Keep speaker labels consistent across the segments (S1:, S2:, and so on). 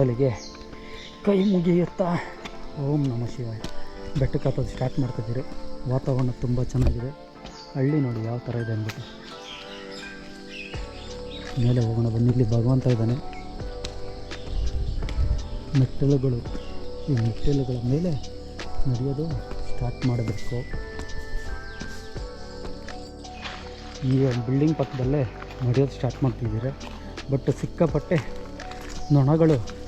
S1: ಮೆಟ್ಟಲಿಗೆ ಕೈ ಮುಗಿಯುತ್ತಾ? ಓಂ ನಮ ಶಿವಾಯ. ಬೆಟ್ಟಕ್ಕೆ ಹತ್ತೋದು ಸ್ಟಾರ್ಟ್ ಮಾಡ್ತಿದ್ದೀರಿ. ವಾತಾವರಣ ತುಂಬ ಚೆನ್ನಾಗಿದೆ. ಹಳ್ಳಿ ನೋಡಿ ಯಾವ ಥರ ಇದೆ ಅಂದ್ಬಿಟ್ಟು. ಮೇಲೆ ಹೋಗೋಣ, ಬನ್ನಿ. ಇಲ್ಲಿ ಭಗವಂತ ಇದ್ದಾನೆ. ಮೆಟ್ಟಲುಗಳು. ಈ ಮೆಟ್ಟಲುಗಳ ಮೇಲೆ ನಡೆಯೋದು ಸ್ಟಾರ್ಟ್ ಮಾಡಬೇಕು. ಈ ಬಿಲ್ಡಿಂಗ್ ಪಕ್ಕದಲ್ಲೇ ನಡೆಯೋದು ಸ್ಟಾರ್ಟ್ ಮಾಡ್ತಿದ್ದೀರಿ. ಬಟ್ ಸಿಕ್ಕಾಪಟ್ಟೆ ನೊಣಗಳು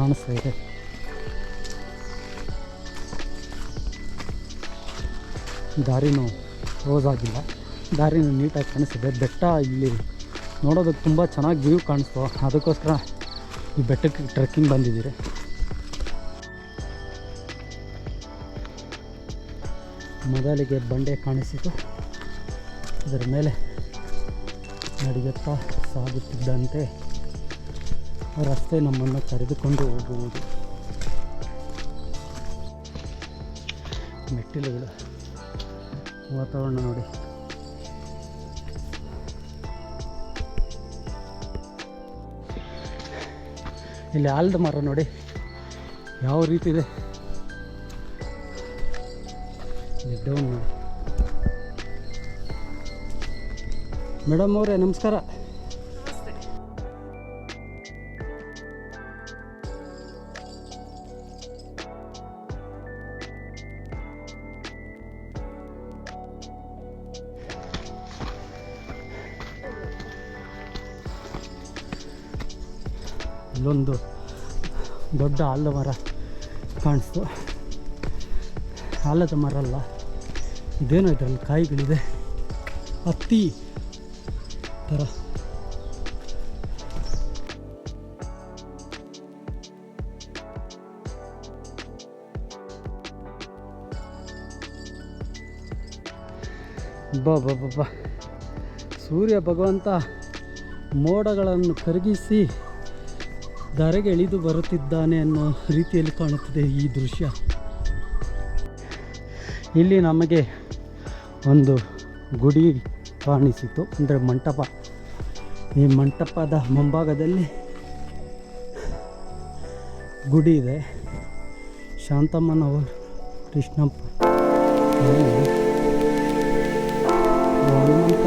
S1: ಕಾಣಿಸ್ತಾ ಇದೆ. ದಾರಿನೂ ಕ್ಲೋಸ್ ಆಗಿಲ್ಲ. ದಾರಿನೂ ನೀಟಾಗಿ ಕಾಣಿಸ್ತಿದೆ. ಬೆಟ್ಟ ಇಲ್ಲಿ ನೋಡೋದಕ್ಕೆ ತುಂಬ ಚೆನ್ನಾಗಿ ವ್ಯೂ ಕಾಣಿಸ್ತು. ಅದಕ್ಕೋಸ್ಕರ ಈ ಬೆಟ್ಟಕ್ಕೆ ಟ್ರೆಕ್ಕಿಂಗ್ ಬಂದಿದ್ದೀರಿ. ಮೊದಲಿಗೆ ಬಂಡೆ ಕಾಣಿಸಿತು. ಇದರ ಮೇಲೆ ನಡೆಯುತ್ತಾ ಸಾಗುತ್ತಿದ್ದಂತೆ ರಸ್ತೆ ನಮ್ಮನ್ನು ಕರೆದುಕೊಂಡು ಹೋಗುವುದು. ಮೆಟ್ಟಿಲುಗಳು, ವಾತಾವರಣ ನೋಡಿ. ಇಲ್ಲಿ ಆಲದ ಮರ ನೋಡಿ, ಯಾವ ರೀತಿ ಇದೆ? ಡೌನ್ ನೋಡಿ. ಮೇಡಮ್ ಅವರೇ, ನಮಸ್ಕಾರ. ಇಲ್ಲೊಂದು ದೊಡ್ಡ ಆಲದ ಮರ ಕಾಣಿಸ್ತು. ಆಲದ ಮರ ಅಲ್ಲ, ಇದೇನೋ ಇದರಲ್ಲಿ ಕಾಯಿಗಳಿದೆ. ಹತ್ತಿ ಥರ ಬಾ. ಸೂರ್ಯ ಭಗವಂತ ಮೋಡಗಳನ್ನು ಕರಗಿಸಿ ಧರೆಗೆ ಇಳಿದು ಬರುತ್ತಿದ್ದಾನೆ ಅನ್ನೋ ರೀತಿಯಲ್ಲಿ ಕಾಣುತ್ತದೆ ಈ ದೃಶ್ಯ. ಇಲ್ಲಿ ನಮಗೆ ಒಂದು ಗುಡಿ ಕಾಣಿಸಿತು, ಅಂದರೆ ಮಂಟಪ. ಈ ಮಂಟಪದ ಮುಂಭಾಗದಲ್ಲಿ ಗುಡಿ ಇದೆ. ಶಾಂತಮ್ಮನವರು ಕೃಷ್ಣಪ್ಪ ಹನುಮಂತ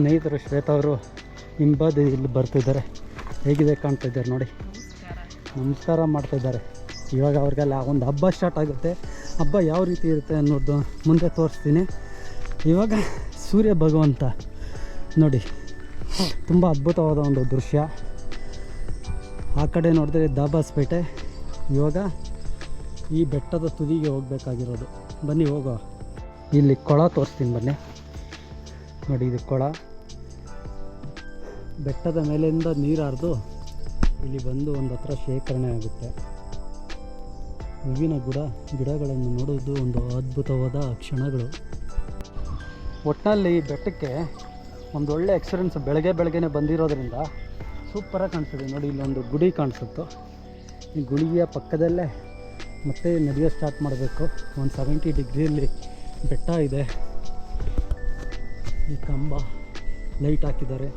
S1: ಸ್ನೇಹಿತರು ಶ್ವೇತಾ ಅವರು ಹಿಂಬದಿ ಇಲ್ಲಿ ಬರ್ತಿದ್ದಾರೆ. ಹೇಗಿದೆ ಕಾಣ್ತಾ ಇದ್ದಾರೆ ನೋಡಿ. ನಮಸ್ಕಾರ. ಮಾಡ್ತಾ ಇದ್ದಾರೆ. ಇವಾಗ ಅವ್ರಿಗೆಲ್ಲ ಒಂದು ಹಬ್ಬ ಸ್ಟಾರ್ಟ್ ಆಗುತ್ತೆ. ಹಬ್ಬ ಯಾವ ರೀತಿ ಇರುತ್ತೆ ಅನ್ನೋದು ಮುಂದೆ ತೋರಿಸ್ತೀನಿ. ಇವಾಗ ಸೂರ್ಯ ಭಗವಂತ ನೋಡಿ ತುಂಬ ಅದ್ಭುತವಾದ ಒಂದು ದೃಶ್ಯ. ಆ ಕಡೆ ನೋಡಿದ್ರೆ ದಾಬಾಸ್ಪೇಟೆ. ಇವಾಗ ಈ ಬೆಟ್ಟದ ತುದಿಗೆ ಹೋಗಬೇಕಾಗಿರೋದು. ಬನ್ನಿ ಹೋಗೋ. ಇಲ್ಲಿ ಕೊಳ ತೋರಿಸ್ತೀನಿ ಬನ್ನಿ. ನೋಡಿ ಇದು ಕೊಳ. ಬೆಟ್ಟದ ಮೇಲಿಂದ ನೀರು ಹರಿದು ಇಲ್ಲಿ ಬಂದು ಒಂದು ಹತ್ರ ಶೇಖರಣೆ ಆಗುತ್ತೆ. ಹೂವಿನ ಗಿಡ, ಗಿಡಗಳನ್ನು ನೋಡೋದು ಒಂದು ಅದ್ಭುತವಾದ ಕ್ಷಣಗಳು. ಒಟ್ಟಿನಲ್ಲಿ ಬೆಟ್ಟಕ್ಕೆ ಒಂದು ಒಳ್ಳೆ ಎಕ್ಸ್ಪೀರಿಯನ್ಸ್ ಬೆಳಗ್ಗೆ ಬೆಳಗ್ಗೆನೆ ಬಂದಿರೋದ್ರಿಂದ ಸೂಪರಾಗಿ ಕಾಣಿಸ್ತಿದೆ. ನೋಡಿ ಇಲ್ಲೊಂದು ಗುಡಿ ಕಾಣಿಸುತ್ತೋ. ಈ ಗುಡಿಯ ಪಕ್ಕದಲ್ಲೇ ಮತ್ತೆ ನಡೆಯೋ ಸ್ಟಾರ್ಟ್ ಮಾಡಬೇಕು. ಒಂದು ಸೆವೆಂಟಿ ಡಿಗ್ರಿಯಲ್ಲಿ ಬೆಟ್ಟ ಇದೆ. ಈ ಕಂಬ ಲೈಟ್ ಹಾಕಿದ್ದಾರೆ.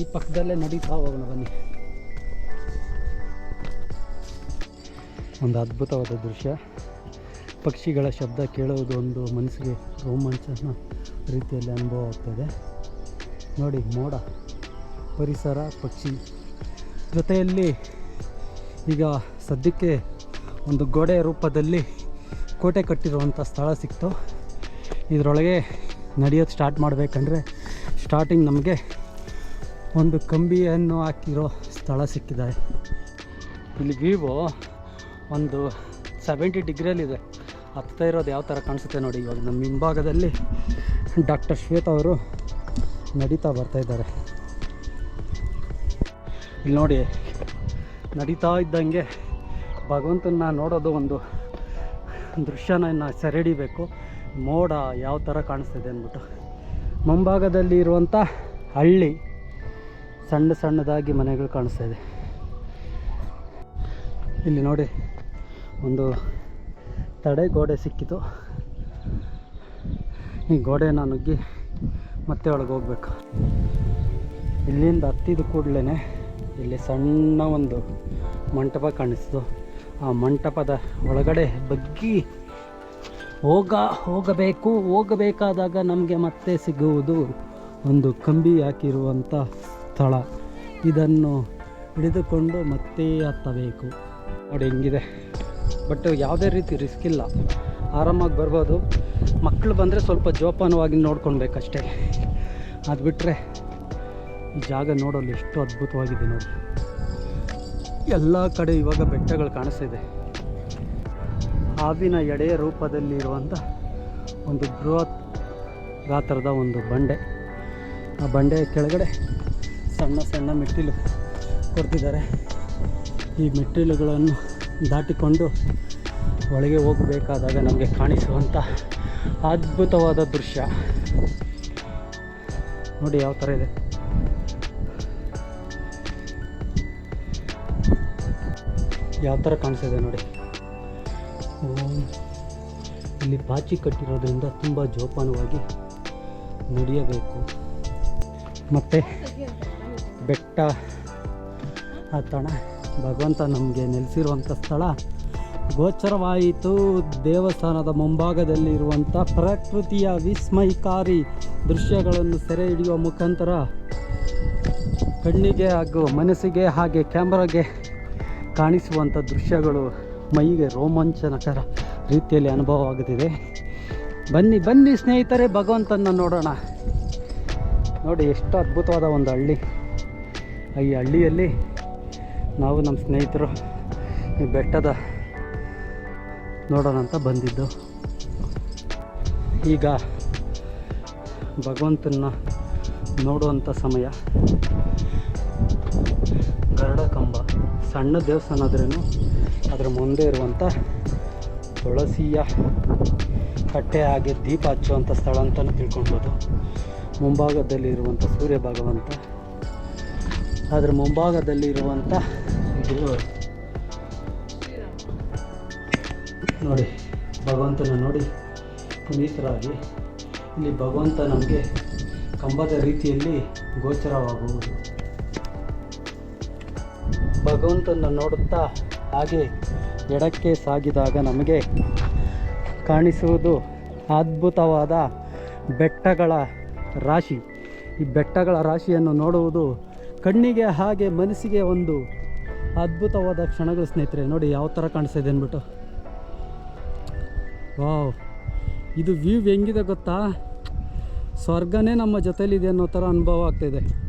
S1: ಈ ಪಕ್ಕದಲ್ಲೇ ನಡೀತಾ ಹೋಗೋಣ, ಬನ್ನಿ. ಒಂದು ಅದ್ಭುತವಾದ ದೃಶ್ಯ. ಪಕ್ಷಿಗಳ ಶಬ್ದ ಕೇಳುವುದು ಒಂದು ಮನಸ್ಸಿಗೆ ರೋಮಾಂಚನ ರೀತಿಯಲ್ಲಿ ಅನುಭವ ಆಗ್ತದೆ ನೋಡಿ, ಮೋಡ, ಪರಿಸರ, ಪಕ್ಷಿ. ಜೊತೆಯಲ್ಲಿ ಈಗ ಸದ್ಯಕ್ಕೆ ಒಂದು ಗೋಡೆ ರೂಪದಲ್ಲಿ ಕೋಟೆ ಕಟ್ಟಿರುವಂಥ ಸ್ಥಳ ಸಿಕ್ತು. ಇದರೊಳಗೆ ನಡೆಯೋದು ಸ್ಟಾರ್ಟ್ ಮಾಡಬೇಕಂದ್ರೆ ಸ್ಟಾರ್ಟಿಂಗ್ ನಮಗೆ ಒಂದು ಕಂಬಿಯನ್ನು ಹಾಕಿರೋ ಸ್ಥಳ ಸಿಕ್ಕಿದೆ ಇಲ್ಲಿ ವ್ಯೂವು ಒಂದು ಸೆವೆಂಟಿ ಡಿಗ್ರಿಯಲ್ಲಿದೆ. ಹತ್ತಾ ಇರೋದು ಯಾವ ಥರ ಕಾಣಿಸುತ್ತೆ ನೋಡಿ ಇವಾಗ ನಮ್ಮ ಹಿಂಭಾಗದಲ್ಲಿ ಡಾಕ್ಟರ್ ಶ್ವೇತ ಅವರು ನಡೀತಾ ಬರ್ತಾ ಇದ್ದಾರೆ. ಇಲ್ಲಿ ನೋಡಿ ನಡೀತಾ ಇದ್ದಂಗೆ ಭಗವಂತನ ನೋಡೋದು ಒಂದು ದೃಶ್ಯನ ಇನ್ನು ಸೆರೆ ಹಿಡಿಬೇಕು ಮೋಡ ಯಾವ ಥರ ಕಾಣಿಸ್ತಿದೆ ಅಂದ್ಬಿಟ್ಟು. ಮುಂಭಾಗದಲ್ಲಿ ಇರುವಂಥ ಹಳ್ಳಿ ಸಣ್ಣ ಸಣ್ಣದಾಗಿ ಮನೆಗಳು ಕಾಣಿಸ್ತಾ ಇದೆ. ಇಲ್ಲಿ ನೋಡಿ, ಒಂದು ತಡೆ ಗೋಡೆ ಸಿಕ್ಕಿತು. ಈ ಗೋಡೆನ ನುಗ್ಗಿ ಮತ್ತೆ ಒಳಗೆ ಹೋಗ್ಬೇಕು. ಇಲ್ಲಿಂದ ಹತ್ತಿದ ಕೂಡಲೇ ಇಲ್ಲಿ ಸಣ್ಣ ಒಂದು ಮಂಟಪ ಕಾಣಿಸ್ತು. ಆ ಮಂಟಪದ ಒಳಗಡೆ ಬಗ್ಗಿ ಹೋಗ, ಹೋಗಬೇಕು. ಹೋಗಬೇಕಾದಾಗ ನಮಗೆ ಮತ್ತೆ ಸಿಗುವುದು ಒಂದು ಕಂಬಿ ಹಾಕಿರುವಂಥ ಸ್ಥಳ. ಇದನ್ನು ಹಿಡಿದುಕೊಂಡು ಮತ್ತೆ ಹತ್ತಬೇಕು. ನೋಡಿ ಹೆಂಗಿದೆ. ಬಟ್ ಯಾವುದೇ ರೀತಿ ರಿಸ್ಕ್ ಇಲ್ಲ. ಆರಾಮಾಗಿ ಬರ್ಬೋದು. ಮಕ್ಕಳು ಬಂದರೆ ಸ್ವಲ್ಪ ಜೋಪಾನವಾಗಿ ನೋಡ್ಕೊಳ್ಬೇಕಷ್ಟೇ. ಅದು ಬಿಟ್ಟರೆ ಈ ಜಾಗ ನೋಡಲು ಎಷ್ಟು ಅದ್ಭುತವಾಗಿದೆ ನೋಡಿ. ಎಲ್ಲ ಕಡೆ ಇವಾಗ ಬೆಟ್ಟಗಳು ಕಾಣಿಸ್ತಿದೆ. ಹಾವಿನ ಎಡೆಯ ರೂಪದಲ್ಲಿ ಇರುವಂಥ ಒಂದು ಬೃಹತ್ ಗಾತ್ರದ ಒಂದು ಬಂಡೆ. ಆ ಬಂಡೆಯ ಕೆಳಗಡೆ ಸಣ್ಣ ಸಣ್ಣ ಮೆಟ್ಟಿಲು ಕೊಡ್ತಿದ್ದಾರೆ. ಈ ಮೆಟ್ಟಿಲುಗಳನ್ನು ದಾಟಿಕೊಂಡು ಒಳಗೆ ಹೋಗಬೇಕಾದಾಗ ನಮಗೆ ಕಾಣಿಸುವಂಥ ಅದ್ಭುತವಾದ ದೃಶ್ಯ. ನೋಡಿ ಯಾವ ಥರ ಇದೆ. ಯಾವ ಥರ ಕಾಣಿಸಿದೆ ನೋಡಿ. ಇಲ್ಲಿ ಪಾಚಿ ಕಟ್ಟಿರೋದ್ರಿಂದ ತುಂಬ ಜೋಪಾನವಾಗಿ ನಡೆಯಬೇಕು. ಮತ್ತು ಬೆಟ್ಟ ಹತ್ತಣ. ಭಗವಂತ ನಮಗೆ ನೆಲೆಸಿರುವಂಥ ಸ್ಥಳ. ಗೋಚರವಾಯಿತು ದೇವಸ್ಥಾನದ ಮುಂಭಾಗದಲ್ಲಿರುವಂಥ ಪ್ರಕೃತಿಯ ವಿಸ್ಮಯಕಾರಿ ದೃಶ್ಯಗಳನ್ನು ಸೆರೆ ಹಿಡಿಯುವ ಮುಖಾಂತರ ಕಣ್ಣಿಗೆ ಹಾಗೂ ಮನಸ್ಸಿಗೆ ಹಾಗೆ ಕ್ಯಾಮ್ರಾಗೆ ಕಾಣಿಸುವಂಥ ದೃಶ್ಯಗಳು ಮೈಗೆ ರೋಮಾಂಚನಕರ ರೀತಿಯಲ್ಲಿ ಅನುಭವ ಆಗುತ್ತಿದೆ ಬನ್ನಿ ಬನ್ನಿ ಸ್ನೇಹಿತರೆ ಭಗವಂತನ ನೋಡೋಣ. ನೋಡಿ, ಎಷ್ಟು ಅದ್ಭುತವಾದ ಒಂದು ಹಳ್ಳಿ. ಈ ಹಳ್ಳಿಯಲ್ಲಿ ನಾವು ನಮ್ಮ ಸ್ನೇಹಿತರು ಈ ಬೆಟ್ಟದ ನೋಡೋಣ ಅಂತ ಬಂದಿದ್ದು. ಈಗ ಭಗವಂತನ ನೋಡುವಂಥ ಸಮಯ. ಗರಡ ಕಂಬ. ಸಣ್ಣ ದೇವಸ್ಥಾನ ಆದ್ರೂ ಅದರ ಮುಂದೆ ಇರುವಂಥ ತುಳಸಿಯ ಕಟ್ಟೆ ಹಾಗೆ ದೀಪ ಹಚ್ಚುವಂಥ ಸ್ಥಳ ಅಂತಲೂ ತಿಳ್ಕೊಳ್ಬೋದು. ಮುಂಭಾಗದಲ್ಲಿ ಇರುವಂಥ ಸೂರ್ಯ ಭಗವಂತ. ಅದರ ಮುಂಭಾಗದಲ್ಲಿ ಇರುವಂತ ಇದು ನೋಡಿ, ಭಗವಂತನ ನೋಡಿ ಪುನೀತರಾಗಿ. ಇಲ್ಲಿ ಭಗವಂತ ನಮಗೆ ಕಂಬದ ರೀತಿಯಲ್ಲಿ ಗೋಚರವಾಗುವುದು. ಭಗವಂತನ ನೋಡುತ್ತಾ ಹಾಗೆ ಎಡಕ್ಕೆ ಸಾಗಿದಾಗ ನಮಗೆ ಕಾಣಿಸುವುದು ಅದ್ಭುತವಾದ ಬೆಟ್ಟಗಳ ರಾಶಿ. ಈ ಬೆಟ್ಟಗಳ ರಾಶಿಯನ್ನು ನೋಡುವುದು ಕಣ್ಣಿಗೆ, ಹಾಗೆ ಮನಸ್ಸಿಗೆ ಒಂದು ಅದ್ಭುತವಾದ ಕ್ಷಣಗಳು ಸ್ನೇಹಿತರೆ. ನೋಡಿ ಯಾವ ಥರ ಕಾಣಿಸ್ತಿದೆ ಅಂದ್ಬಿಟ್ಟು. ವಾವ್. ಇದು ವ್ಯೂ ಹೆಂಗಿದೆ ಗೊತ್ತಾ? ಸ್ವರ್ಗನೇ ನಮ್ಮ ಜೊತೆಲಿದೆ ಅನ್ನೋ ಥರ ಅನುಭವ ಆಗ್ತಾಯಿದೆ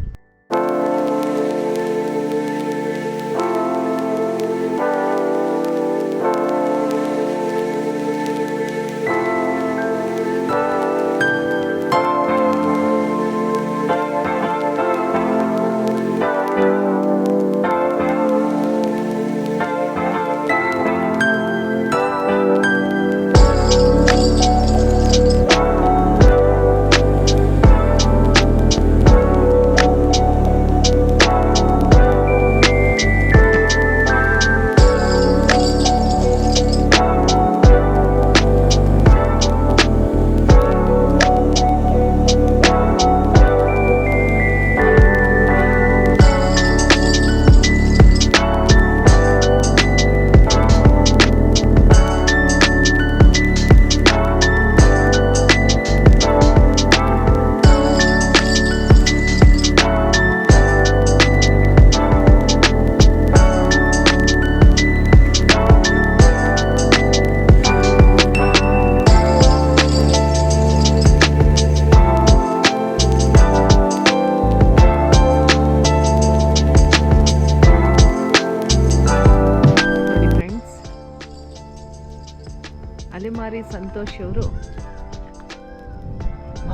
S2: ಸಂತೋಷ್ ಅವರು.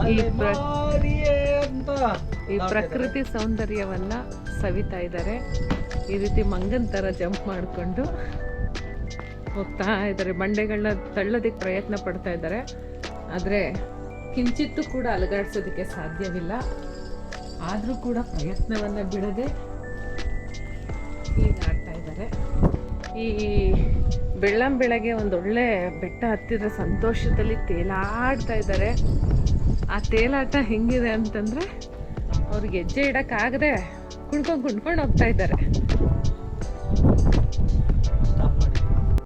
S2: ಈ ಪ್ರ- ಈ ಪ್ರಕೃತಿ ಸೌಂದರ್ಯವನ್ನ ಸವಿತಾ ಇದ್ದಾರೆ. ಈ ರೀತಿ ಮಂಗನ್ ಥರ ಜಂಪ್ ಮಾಡಿಕೊಂಡು ಹೋಗ್ತಾ ಇದ್ದಾರೆ. ಬಂಡೆಗಳನ್ನ ತಳ್ಳೋದಕ್ಕೆ ಪ್ರಯತ್ನ ಪಡ್ತಾ ಇದ್ದಾರೆ. ಆದರೆ ಕಿಂಚಿತ್ತು ಕೂಡ ಅಲುಗಾಡಿಸೋದಕ್ಕೆ ಸಾಧ್ಯವಿಲ್ಲ. ಆದರೂ ಕೂಡ ಪ್ರಯತ್ನವನ್ನು ಬಿಡದೆ ಈಗ ಆಡ್ತಾ ಇದ್ದಾರೆ. ಈ ಬೆಳ್ಳಂ ಬೆಳಗ್ಗೆ ಒಂದೊಳ್ಳೆ ಬೆಟ್ಟ ಹತ್ತಿದ್ರೆ ಸಂತೋಷದಲ್ಲಿ ತೇಲಾಡ್ತಾ ಇದ್ದಾರೆ. ಆ ತೇಲಾಟ ಹೆಂಗಿದೆ ಅಂತಂದರೆ, ಅವ್ರಿಗೆ ಹೆಜ್ಜೆ ಇಡೋಕ್ಕಾಗದೆ ಕುಣ್ಕೊಂಡು ಕುಣ್ಕೊಂಡು ಹೋಗ್ತಾ ಇದ್ದಾರೆ.